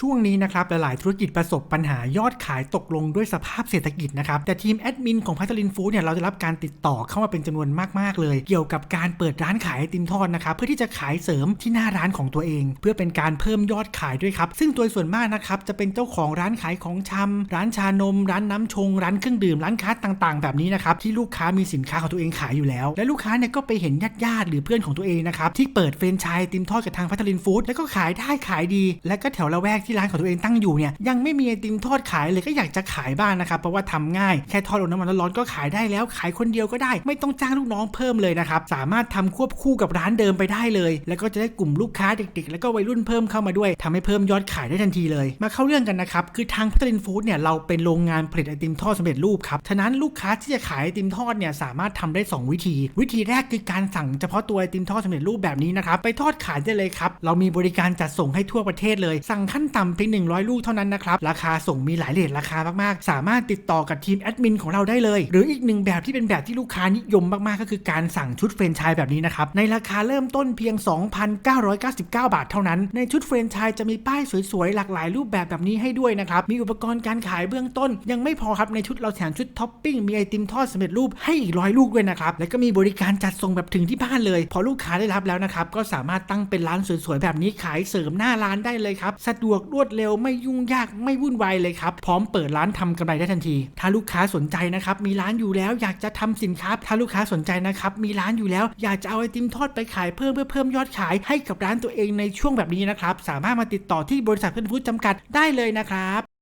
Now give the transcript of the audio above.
ช่วงนี้นะครับหลายๆธุรกิจประสบปัญหายอดขายตกลงด้วยสภาพเศรษฐกิจนะครับ แต่ทีมแอดมินของพัทลินฟู้ดเนี่ยเราจะรับการติดต่อเข้ามาเป็นจำนวนมาก ๆ เลย เกี่ยวกับการเปิดร้านขายไอติมทอดนะครับเพื่อที่จะขายเสริมที่หน้าร้านของตัวเอง เพื่อเป็นการเพิ่มยอดขายด้วยครับ ซึ่งโดยส่วนมากนะครับจะเป็นเจ้าของร้านขายของชำร้านชานม ร้านน้ำชง ร้านเครื่องดื่มร้านค้าต่างๆ แบบนี้นะครับที่ลูกค้ามีสินค้าของตัวเองขายอยู่แล้ว และลูกค้าเนี่ยก็ไปเห็นญาติๆหรือเพื่อนของตัวเองนะครับที่เปิดเฟรนไชส์ติมทอดกับทางพัทลินฟู้ดแล้วก็ขายได้ขายดี และก็แถวละแวกที่ร้านของตัวเองตั้งอยู่เนี่ยยังไม่มีไอติมทอดขายเลยก็อยากจะขายบ้างนะครับเพราะว่าทำง่ายแค่ทอดลงน้ำมันร้อนก็ขายได้แล้ว ขายคนเดียวก็ได้ ไม่ต้องจ้างลูกน้องเพิ่มเลยนะครับสามารถทำควบคู่กับร้านเดิมไปได้เลย แล้วก็จะได้กลุ่มลูกค้าเด็กๆ แล้วก็วัยรุ่นเพิ่มเข้ามาด้วยทำให้เพิ่มยอดขายได้ทันทีเลย มาเข้าเรื่องกันนะครับคือทางพัทลินฟู้ดเนี่ยเราเป็นโรงงานผลิตไอติมทอดสำเร็จรูปครับฉะนั้นลูกค้าที่จะขายไอติมทอดเนี่ยสามารถทำได้ 2 วิธี วิธีแรกคือการสั่งเฉพาะตัวไอติมทอดสำเร็จรูปแบบนี้นะครับไปทอดขายได้เลยครับเรามีบริการจัดส่งให้ทั่วประเทศเลย สั่งขั้นต่ำเพียง100 ลูกเท่านั้นนะครับ ราคาส่งมีหลายเลทราคามากๆ สามารถติดต่อกับทีมแอดมินของเราได้เลย หรืออีกหนึ่งแบบที่เป็นแบบที่ลูกค้านิยมมาก ๆ ก็คือการสั่งชุดเฟรนไชส์แบบนี้นะครับ ในราคาเริ่มต้นเพียง 2,999 บาทเท่านั้น ในชุดเฟรนไชส์จะมีป้ายสวย ๆ หลากหลายรูปแบบแบบนี้ให้ด้วยนะครับ มีอุปกรณ์การขายเบื้องต้น ยังไม่พอครับ ในชุดเราแถมชุดท็อปปิ้ง มีไอติมทอดสำเร็จรูปให้อีกร้อยลูกด้วยนะครับ และก็มีบริการจัดส่งแบบถึงที่บ้านเลย พอลูกค้าได้รับแล้วนะครับ ก็สามารถตั้งเป็นร้านสวยๆ แบบนี้ขายเสริมหน้าร้านได้เลยครับ สะดวกรวดเร็วไม่ยุ่งยากไม่วุ่นวายเลยครับ พร้อมเปิดร้านทำกำไรได้ทันที ถ้าลูกค้าสนใจนะครับมีร้านอยู่แล้วอยากจะทำสินค้า ถ้าลูกค้าสนใจนะครับมีร้านอยู่แล้ว อยากจะเอาไอติมทอดไปขายเพิ่มเพื่อเพิ่มยอดขายให้กับร้านตัวเองในช่วงแบบนี้นะครับสามารถมาติดต่อที่บริษัทเพื่อนฟู้ดจำกัดได้เลยนะครับ